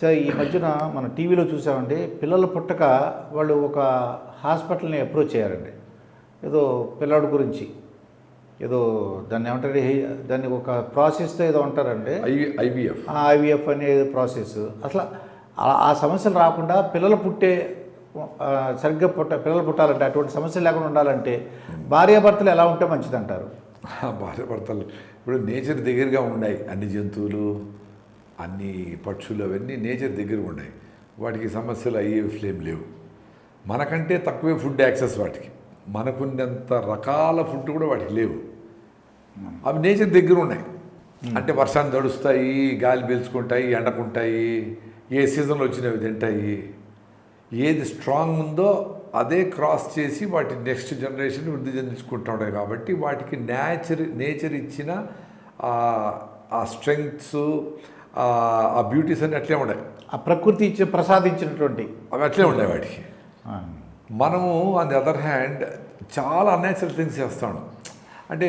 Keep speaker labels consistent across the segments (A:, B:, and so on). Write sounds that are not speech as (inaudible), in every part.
A: So ఈ మధ్యన మన టీవీలో చూసామండి పిల్లలు పుట్టక వాళ్ళు ఒక హాస్పిటల్ని అప్రోచ్ అయ్యారండి. ఏదో పిల్లాడి గురించి. ఏదో దాన్ని ఏమంటారు దాన్ని ఒక ప్రాసెస్తో ఏదో అంటారండి.
B: ఐవి ఐవిఎఫ్
A: ఐవీఎఫ్ అనే ప్రాసెస్. అసలు ఆ- సమస్యలు రాకుండా పిల్లలు పుట్టే సరిగ్గా పుట్ట పిల్లలు పుట్టాలంటే అటువంటి సమస్యలు లేకుండా ఉండాలంటే భార్యాభర్తలు ఎలా ఉంటే మంచిదంటారు?
B: భార్య భర్తలు ఇప్పుడు నేచర్ దగ్గరగా ఉన్నాయి. అన్ని జంతువులు అన్ని పక్షులు అవన్నీ నేచర్ దగ్గర ఉన్నాయి. వాటికి సమస్యలు ఐఏఎఫ్లు ఏం లేవు. మనకంటే తక్కువే ఫుడ్ యాక్సెస్ వాటికి. మనకున్నంత రకాల ఫుడ్ కూడా వాటికి లేవు. అవి నేచర్ దగ్గర ఉన్నాయి. అంటే వర్షాన్ని తడుస్తాయి గాలి పీల్చుకుంటాయి ఎండకుంటాయి ఏ సీజన్లో వచ్చినవి తింటాయి. ఏది స్ట్రాంగ్ ఉందో అదే క్రాస్ చేసి వాటి నెక్స్ట్ జనరేషన్ వృద్ధి చెందించుకుంటూ ఉంటాయి కాబట్టి వాటికి నేచర్ నేచర్ ఇచ్చిన ఆ- ఆ స్ట్రెంగ్త్స్ ఆ బ్యూటీస్ అన్ని అట్లే ఉన్నాయి
A: ఆ ప్రకృతి ఇచ్చి ప్రసాదించినటువంటి
B: అవి అట్లే ఉన్నాయి వాటికి. మనము ఆన్ ది అదర్ హ్యాండ్ చాలా అన్యాచురల్ థింగ్స్ చేస్తాను అంటే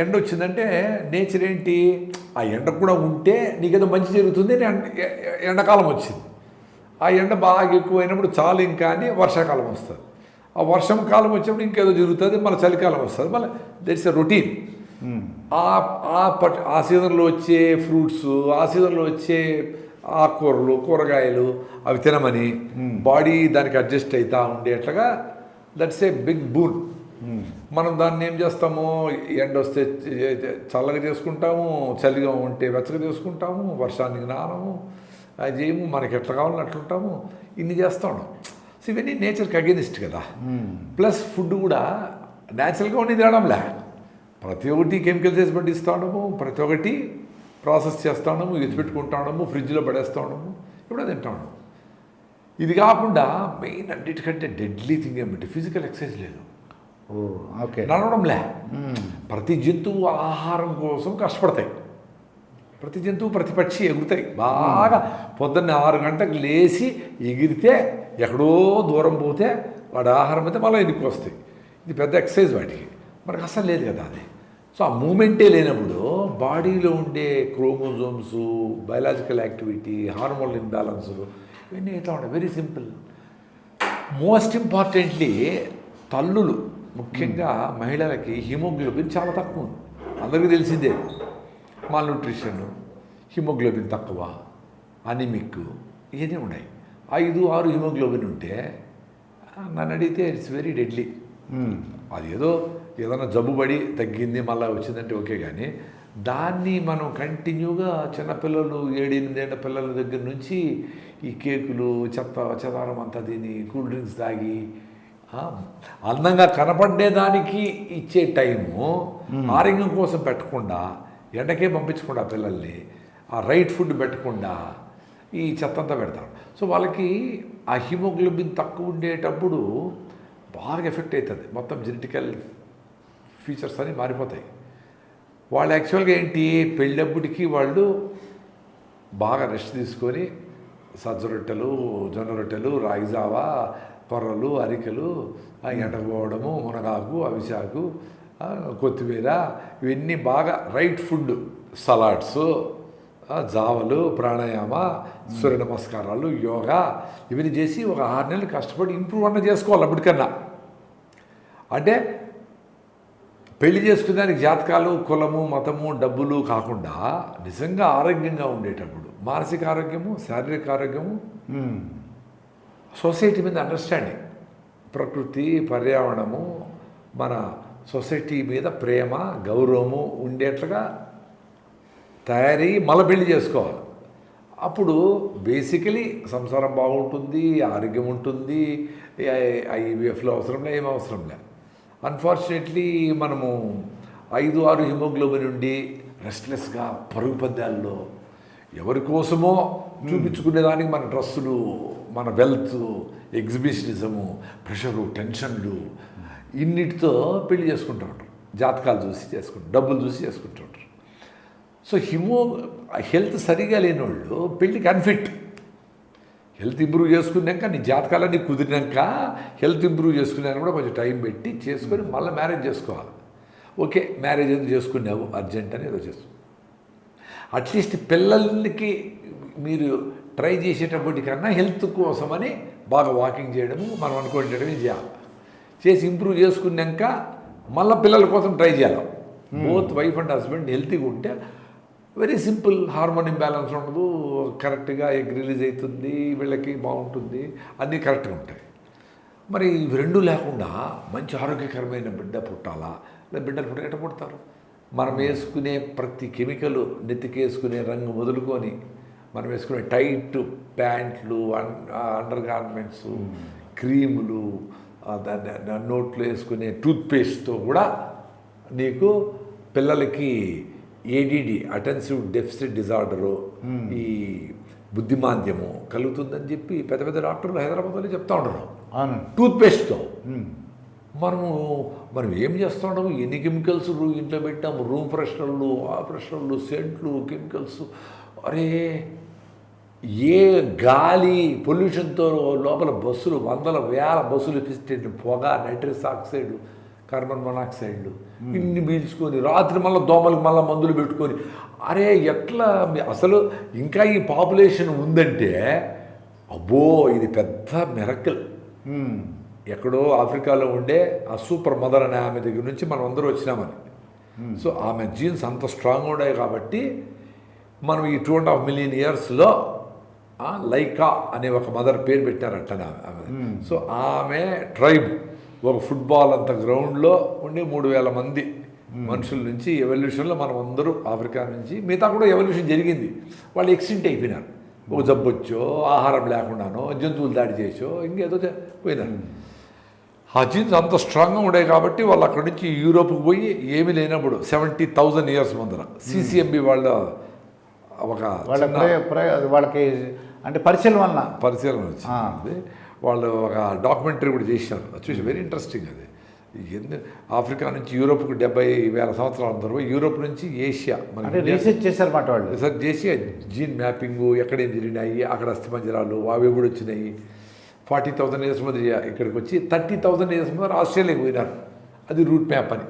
B: ఎండ వచ్చిందంటే నేచర్ ఏంటి? ఆ ఎండ కూడా ఉంటే నీకేదో మంచి జరుగుతుంది ఎండాకాలం వచ్చింది. ఆ ఎండ బాగా ఎక్కువైనప్పుడు చాలు ఇంకా అని వర్షాకాలం వస్తుంది. ఆ వర్షం కాలం వచ్చినప్పుడు ఇంకేదో జరుగుతుంది మళ్ళీ చలికాలం వస్తుంది. మళ్ళీ దట్స్ ఎ రొటీన్ ఆ ఆ పట్ ఆ సీజన్లో వచ్చే ఫ్రూట్స్ ఆ సీజన్లో వచ్చే ఆకుకూరలు కూరగాయలు అవి తినమని బాడీ దానికి అడ్జస్ట్ అవుతా ఉండేట్లుగా దట్స్ ఏ బిగ్ బూన్. మనం దాన్ని ఏం చేస్తాము ఎండ వస్తే చల్లగా చేసుకుంటాము చలిగా ఉంటే వెచ్చగా చేసుకుంటాము వర్షానికి నానము అది చేయము మనకి ఎట్లా కావాలని అట్లుంటాము ఇన్ని చేస్తా ఉన్నాం సో ఇవన్నీ నేచర్కి అగేనిస్ట్ కదా. ప్లస్ ఫుడ్ కూడా న్యాచురల్గా ఉండి తినడంలే. ప్రతి ఒక్కటి కెమికల్స్ వేసి పట్టిస్తూ ఉండము ప్రతి ఒక్కటి ప్రాసెస్ చేస్తూ ఉండము ఎత్తిపెట్టుకుంటా ఉండము ఫ్రిడ్జ్లో పడేస్తూ ఉండము ఇప్పుడు తింటా ఉండము ఇది కాకుండా మెయిన్ అన్నిటికంటే డెడ్లీ థింగ్ ఏమిటి? ఫిజికల్ ఎక్సర్సైజ్ లేదు.
A: ఓకే.
B: నడవడంలే. ప్రతి జంతువు ఆహారం కోసం కష్టపడతాయి. ప్రతి జంతువు ప్రతి పక్షి ఎగురుతాయి. బాగా పొద్దున్న ఆరు గంటలకు లేచి ఎగిరితే ఎక్కడో దూరం పోతే వాడి ఆహారం అయితే మళ్ళీ ఎన్నికి వస్తాయి. ఇది పెద్ద ఎక్సర్సైజ్ వాటికి. మనకు అసలు లేదు కదా అది. సో ఆ మూమెంటే లేనప్పుడు బాడీలో ఉండే క్రోమోజోమ్స్ బయలాజికల్ యాక్టివిటీ హార్మోన్ ఇంబ్యాలెన్సులు ఇవన్నీ ఎట్లా ఉంటాయి? వెరీ సింపుల్ మోస్ట్ ఇంపార్టెంట్లీ తల్లులు ముఖ్యంగా మహిళలకి హిమోగ్లోబిన్ చాలా తక్కువ. ఉంది అందరికీ తెలిసిందే. మాల్ న్యూట్రిషన్ హిమోగ్లోబిన్ తక్కువ అనిమిక్ ఇవన్నీ ఉన్నాయి. ఐదు ఆరు హిమోగ్లోబిన్ ఉంటే నన్ను అడిగితే ఇట్స్ వెరీ డెడ్లీ అది ఏదో ఏదైనా జబ్బుబడి తగ్గింది మళ్ళీ వచ్చిందంటే ఓకే కానీ దాన్ని మనం కంటిన్యూగా చిన్నపిల్లలు ఏడు ఎనిమిదేళ్ళ పిల్లల దగ్గర నుంచి ఈ కేకులు చెత్త చెదారం అంతా తిని కూల్ డ్రింక్స్ తాగి అందంగా కనపడేదానికి ఇచ్చే టైము ఆరోగ్యం కోసం పెట్టకుండా ఎండకే పంపించకుండా పిల్లల్ని ఆ రైట్ ఫుడ్ పెట్టకుండా ఈ చెత్త అంతా పెడతారు. సో వాళ్ళకి ఆ హిమోగ్లోబిన్ తక్కువ ఉండేటప్పుడు బాగా ఎఫెక్ట్ అవుతుంది. మొత్తం జెనెటికల్ ఫీచర్స్ అన్నీ మారిపోతాయి. వాళ్ళు యాక్చువల్గా ఏంటి? పెళ్ళప్పటికి వాళ్ళు బాగా రెస్ట్ తీసుకొని సజ్జ రొట్టెలు జొన్న రొట్టెలు రాగి జావా కొర్రలు అరికెలు ఎండకపోవడము మునగాకు అవిశాకు కొత్తిమీర ఇవన్నీ బాగా రైట్ ఫుడ్ సలాడ్స్ జావలు ప్రాణాయామ సూర్య నమస్కారాలు యోగా ఇవన్నీ చేసి ఒక ఆరు నెలలు కష్టపడి ఇంప్రూవ్ అన్న చేసుకోవాలి అప్పటికన్నా. అంటే పెళ్ళి చేసుకునేదానికి జాతకాలు కులము మతము డబ్బులు కాకుండా నిజంగా ఆరోగ్యంగా ఉండేటప్పుడు మానసిక ఆరోగ్యము శారీరక ఆరోగ్యము సొసైటీ మీద అండర్స్టాండింగ్ ప్రకృతి పర్యావరణము మన సొసైటీ మీద ప్రేమ గౌరవము ఉండేట్లుగా తయారీ మళ్ళీ పెళ్ళి చేసుకోవాలి అప్పుడు బేసికలీ సంసారం బాగుంటుంది ఆరోగ్యం ఉంటుంది ఐవీఎఫ్లో అవసరం లే ఏం అవసరం లే అన్ఫార్చునేట్లీ మనము ఐదు ఆరు హిమోగ్లోబిన్ ఉండి రెస్ట్లెస్గా పరుగు పద్యాల్లో ఎవరి కోసమో చూపించుకునేదానికి మన డ్రెస్సులు మన వెల్త్ ఎగ్జిబిషనిజము ప్రెషరు టెన్షన్లు ఇన్నిటితో పెళ్ళి చేసుకుంటూ ఉంటారు. జాతకాలు చూసి చేసుకుంటారు డబ్బులు చూసి చేసుకుంటూ ఉంటారు. సో హిమో హెల్త్ సరిగా లేని వాళ్ళు పెళ్ళికి అన్ఫిట్ హెల్త్ ఇంప్రూవ్ చేసుకున్నాక నీ జాతకాలన్నీ కుదిరినాక హెల్త్ ఇంప్రూవ్ చేసుకున్నాక కూడా కొంచెం టైం పెట్టి చేసుకొని మళ్ళీ మ్యారేజ్ చేసుకోవాలి. ఓకే మ్యారేజ్ ఎందుకు చేసుకున్నావు? అర్జెంట్ అని ఏదో చేసు అట్లీస్ట్ పిల్లలకి మీరు ట్రై చేసేటప్పటికన్నా హెల్త్ కోసమని బాగా వాకింగ్ చేయడము మనం అనుకునేటవి చేయాలి. చేసి ఇంప్రూవ్ చేసుకున్నాక మళ్ళీ పిల్లల కోసం ట్రై చేయాలి. బోత్ వైఫ్ అండ్ హస్బెండ్ హెల్తీగా ఉంటే వెరీ సింపుల్ హార్మోన్ ఇంబ్యాలెన్స్ ఉండదు. కరెక్ట్గా ఎగ్ రిలీజ్ అవుతుంది వీళ్ళకి బాగుంటుంది అన్నీ కరెక్ట్గా ఉంటాయి. మరి ఇవి రెండు లేకుండా మంచి ఆరోగ్యకరమైన బిడ్డ పుట్టాలా? లేదా బిడ్డలు పుట్ట ఎట్ట పుడతారు? మనం వేసుకునే ప్రతి కెమికల్ నెత్తికేసుకునే రంగు మొదలుకొని మనం వేసుకునే టైట్ ప్యాంట్లు అండర్ గార్మెంట్స్ క్రీములు నోట్లో వేసుకునే టూత్పేస్ట్తో కూడా నీకు పిల్లలకి ఏడిడి అటెన్సివ్ డెఫిసిట్ డిజార్డరు ఈ బుద్ధిమాంద్యము కలుగుతుందని చెప్పి పెద్ద పెద్ద డాక్టర్లు హైదరాబాద్లో చెప్తా ఉండరు టూత్పేస్ట్తో
A: ఉమ్.
B: మనము మనం ఏం చేస్తున్నాము ఎన్ని కెమికల్స్ రూ- ఇంట్లో పెట్టాము రూమ్ ఫ్రెషనర్లు ఆ ఫ్రెషనర్లు సెంట్లు కెమికల్స్ అరే ఏ గాలి పొల్యూషన్తో లోపల బస్సులు వందల వేల బస్సులు పిస్టెంట్ పొగ నైట్రస్ ఆక్సైడ్ కార్బన్ మొనాక్సైడ్లు ఇన్ని పీల్చుకొని రాత్రి మళ్ళీ దోమలకు మళ్ళీ మందులు పెట్టుకొని. అరే ఎట్లా అసలు ఇంకా ఈ పాపులేషన్ ఉందంటే అబ్బో ఇది పెద్ద మెరకల్. ఎక్కడో ఆఫ్రికాలో ఉండే ఆ సూపర్ మదర్ అనే ఆమె దగ్గర నుంచి మనం అందరూ వచ్చినామని. సో ఆమె జీన్స్ అంత స్ట్రాంగ్ ఉన్నాయి కాబట్టి మనం ఈ టూ అండ్ హాఫ్ మిలియన్ ఇయర్స్లో లైకా అనే ఒక మదర్ పేరు పెట్టారంట ఆమె. సో ఆమె ట్రైబ్. ఒక ఫుట్బాల్ అంత గ్రౌండ్లో ఉండి మూడు వేల మంది మనుషుల నుంచి ఎవల్యూషన్లో మనం అందరూ ఆఫ్రికా నుంచి మిగతా కూడా ఎవల్యూషన్ జరిగింది. వాళ్ళు ఎక్సిడెంట్ అయిపోయినారు. ఒక జబ్బు వచ్చో ఆహారం లేకుండానో జంతువులు దాడి చేసో ఇంకేదో పోయినారు. ఆ జీన్స్ అంత స్ట్రాంగ్గా ఉండే కాబట్టి వాళ్ళు అక్కడి నుంచి యూరోప్కి పోయి ఏమీ లేనప్పుడు సెవెంటీ థౌజండ్ ఇయర్స్ ముందర సిసిఎంబి వాళ్ళ ఒక
A: వాళ్ళకి అంటే పరిచయం వలన.
B: పరిశీలన వచ్చింది. వాళ్ళు ఒక డాక్యుమెంటరీ కూడా చేశారు. అది చూసి వెరీ ఇంట్రెస్టింగ్ అది. ఎందు ఆఫ్రికా నుంచి యూరోప్కి డెబ్బై వేల సంవత్సరాల తర్వాత యూరోప్ నుంచి ఏషియా. మన
A: రీసెర్చ్ చేశారన్నమాట వాళ్ళు.
B: రీసెర్చ్ చేసి జీన్ మ్యాపింగ్ ఎక్కడేం జరిగినాయి అక్కడ అస్థిపంజరాలు అవి కూడా వచ్చినాయి. ఫార్టీ థౌసండ్ ఇయర్స్ ముందు ఇక్కడికి వచ్చి థర్టీ థౌసండ్ ఇయర్స్ ముందు ఆస్ట్రేలియాకి పోయినారు. అది రూట్ మ్యాప్ అని.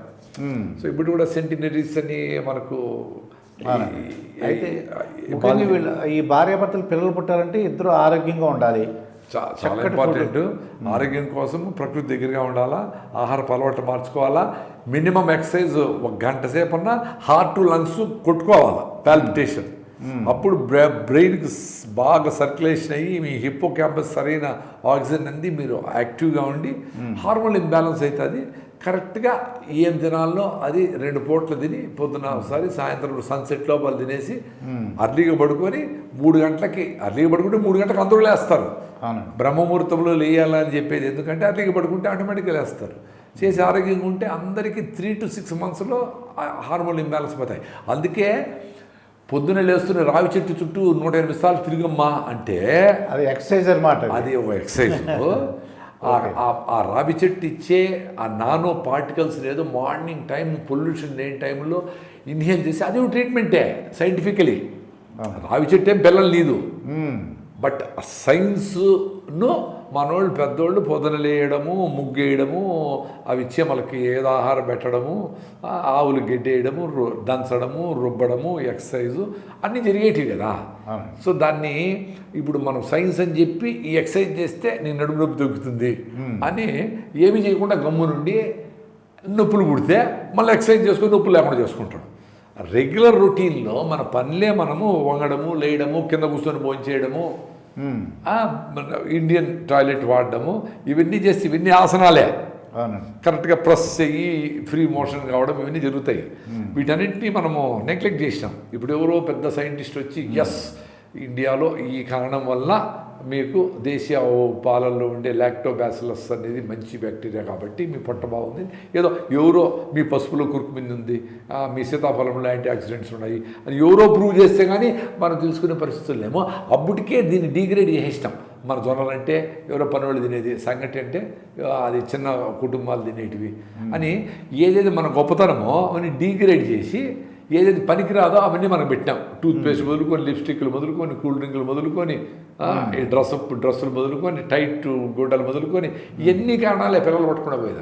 B: సో ఇప్పుడు కూడా సెంటినరీస్ అని మనకు
A: అయితే
B: ఈ-
A: భార్యాభర్తలు పిల్లలు పుట్టాలంటే ఇద్దరు ఆరోగ్యంగా ఉండాలి.
B: చాలా ఇంపార్టెంట్ ఆరోగ్యం కోసం ప్రకృతి దగ్గరగా ఉండాలా ఆహార అలవాటు మార్చుకోవాలా మినిమం ఎక్సర్సైజ్ ఒక గంట సేపు అన్నా హార్ట్ లంగ్స్ కొట్టుకోవాలా పాల్పిటేషన్ అప్పుడు బ్రెయిన్కి బాగా సర్క్యులేషన్ అయ్యి మీ హిప్పో క్యాంపస్ సరైన ఆక్సిజన్ అంది మీరు యాక్టివ్గా ఉండి హార్మోన్ ఇంబ్యాలెన్స్ అవుతుంది కరెక్ట్గా ఏం తినాలనో అది రెండు పూటలు తిని పొద్దున ఒకసారి సాయంత్రం సన్సెట్ లోపల తినేసి అర్లీగా పడుకొని మూడు గంటలకి అర్లీగా పడుకుంటే మూడు గంటలకు అందరూ లేస్తారు. బ్రహ్మముహూర్తంలో లేయాలని చెప్పేది ఎందుకంటే అట్లకి పడుకుంటే ఆటోమేటిక్గా లేస్తారు. చేసి ఆరోగ్యంగా ఉంటే అందరికీ త్రీ టు సిక్స్ మంత్స్లో హార్మోన్ ఇంబ్యాలెన్స్ పోతాయి. అందుకే పొద్దున లేస్తున్న రావి చెట్టు చుట్టూ నూట ఎనిమిది సార్లు తిరిగమ్మా అంటే
A: అది ఎక్సర్సైజ్ అనమాట
B: అది. ఒక ఎక్సర్సైజ్ (laughs) ఆ రావి చెట్టు ఇచ్చే ఆ నానో పార్టికల్స్ ఏదో మార్నింగ్ టైం పొల్యూషన్ లేని టైంలో ఇన్హేల్ చేసి అది ట్రీట్మెంటే సైంటిఫికలీ రావి చెట్టు ఏం పిల్లలు నీదు బట్ సైన్స్ను మనోళ్ళు పెద్దోళ్ళు పొదన లేయడము ముగ్గేయడము అవి చీమలకి ఏదో ఆహారం పెట్టడము ఆవులు గెడ్డేయడము దంచడము రుబ్బడము ఎక్సర్సైజు అన్నీ జరిగేటివి కదా. సో దాన్ని ఇప్పుడు మనం సైన్స్ అని చెప్పి ఈ ఎక్సర్సైజ్ చేస్తే నీ నడుము నొప్పి దొరుకుతుంది అని ఏమి చేయకుండా గమ్ము నుండి నొప్పులు పుడితే మళ్ళీ ఎక్సర్సైజ్ చేసుకొని నొప్పులు లేకుండా చేసుకుంటాడు. రెగ్యులర్ రొటీన్లో మన పనులే మనము వంగడము లేయడము కింద కూర్చొని భోంచేయడము ఇండియన్ టాయిలెట్ వాడడము ఇవన్నీ చేసి ఇవన్నీ ఆసనాలే. కరెక్ట్గా ప్రెస్ అయ్యి ఫ్రీ మోషన్ కావడం ఇవన్నీ జరుగుతాయి. వీటన్నిటిని మనము నెగ్లెక్ట్ చేసినాం. ఇప్పుడు ఎవరో పెద్ద సైంటిస్ట్ వచ్చి ఎస్ ఇండియాలో ఈ కారణం వల్ల మీకు దేశీయ పాలల్లో ఉండే లాక్టోబాసిలస్ అనేది మంచి బ్యాక్టీరియా కాబట్టి మీ పొట్ట బాగుంది. ఏదో ఎవరో మీ పసుపులో కురుకుమింది ఉంది. మీ సీతాఫలంలో యాంటీ ఆక్సిడెంట్స్ ఉన్నాయి. అని ఎవరో ప్రూవ్ చేస్తే కానీ మనం తెలుసుకునే పరిస్థితులు లేమో అప్పటికే దీన్ని డీగ్రేడ్ చేసేసినాం. మన జొన్నలు అంటే ఎవరో పనివాళ్ళు తినేది సంగటి అంటే అది చిన్న కుటుంబాలు తినేటివి అని ఏదైతే మన గొప్పతనమో అవన్నీ డీగ్రేడ్ చేసి ఏదైతే పనికిరాదో అవన్నీ మనం పెట్టాం టూత్పేస్ట్ మొదలుకొని లిప్స్టిక్లు మొదలుకొని కూల్ డ్రింకులు మొదలుకొని డ్రెస్ డ్రెస్సులు మొదలుకొని టైట్ గుడ్డలు మొదలుకొని ఇవన్నీ కారణాలే పిల్లలు పట్టుకుండా పోయేదాన్ని.